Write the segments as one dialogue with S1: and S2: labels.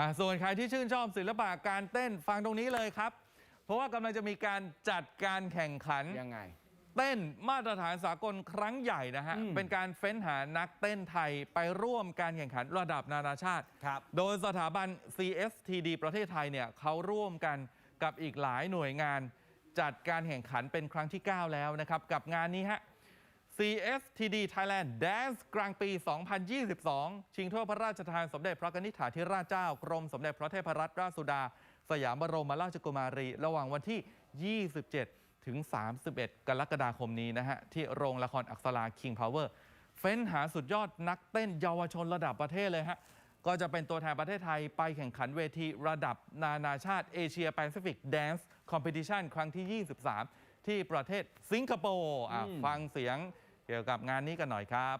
S1: อะส่วนใครที่ชื่นชอบศิลปะการเต้นฟังตรงนี้เลยครับ เพราะว่ากำลังจะมีการจัดการแข่งขัน
S2: ยังไง
S1: เต้นมาตรฐานสากลครั้งใหญ่นะฮะ
S2: อืม
S1: เป็นการเฟ้นหานักเต้นไทยไปร่วมการแข่งขันระดับนานาชาติ
S2: ครับ
S1: โดยสถาบัน CSTD ประเทศไทยเนี่ยเขาร่วมกันกับอีกหลายหน่วยงาน จัดการแข่งขันเป็นครั้งที่ 9 แล้วนะครับ กับงานนี้ฮะ CSTD Thailand Dance กลางปี 2022 ชิงถ้วยพระราชทานสมเด็จพระนิธิถาธิราชเจ้า กรมสมเด็จพระเทพรัตนราชสุดา สยามบรมราชกุมารี ระหว่างวันที่ 27 ถึง 31 กรกฎาคมนี้นะฮะ ที่โรงละครอักษรา King Power เฟ้นหาสุดยอดนักเต้นเยาวชนระดับประเทศเลยฮะ ก็จะเป็นตัวแทนประเทศไทยไปแข่งขันเวทีระดับนานาชาติเอเชียแปซิฟิกแดนซ์คอมเพติชันครั้งที่ 23ที่ประเทศสิงคโปร์อะ
S2: อืม
S1: ฟังเสียงเกี่ยวกับงานนี้กันหน่อยครับ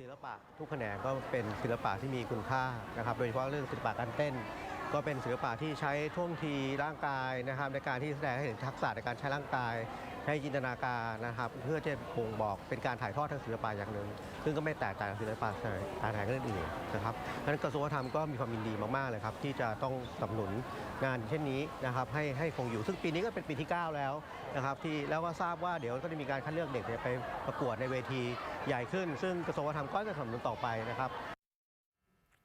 S3: ศิลปะทุกแขนงก็เป็นศิลปะที่มีคุณค่านะครับ โดยเฉพาะเรื่องศิลปะการเต้น ก็เป็นศิลปะที่ใช้ท่วงทีร่างกายนะครับ ในการที่แสดงให้เห็นทักษะในการใช้ร่างกายใช้จินตนาการนะครับ เพื่อจะบ่งบอกเป็นการถ่ายทอดทางศิลปะอย่างหนึ่ง ซึ่งก็ไม่แตกต่างจากศิลปะการแสดงอื่นๆนะครับดังนั้นกระทรวงวัฒนธรรมก็มีความยินดีมากๆเลยครับ ที่จะต้องสนับสนุนงานเช่นนี้นะครับ ให้ให้คงอยู่ซึ่งปีนี้ก็เป็นปีที่ 9 แล้วนะครับที่แล้วก็ทราบว่าเดี๋ยวก็จะมีการคัดเลือกเด็กไปประกวดในเวทีใหญ่ขึ้น ซึ่งกระทรวงวัฒนธรรมก็จะสนับสนุนต่อไปนะครับ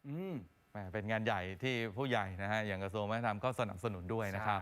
S2: อืม
S1: เป็นงานใหญ่ที่ผู้ใหญ่นะฮะอย่างกระทรวงวัฒนธรรมก็สนับสนุนด้วยนะครับ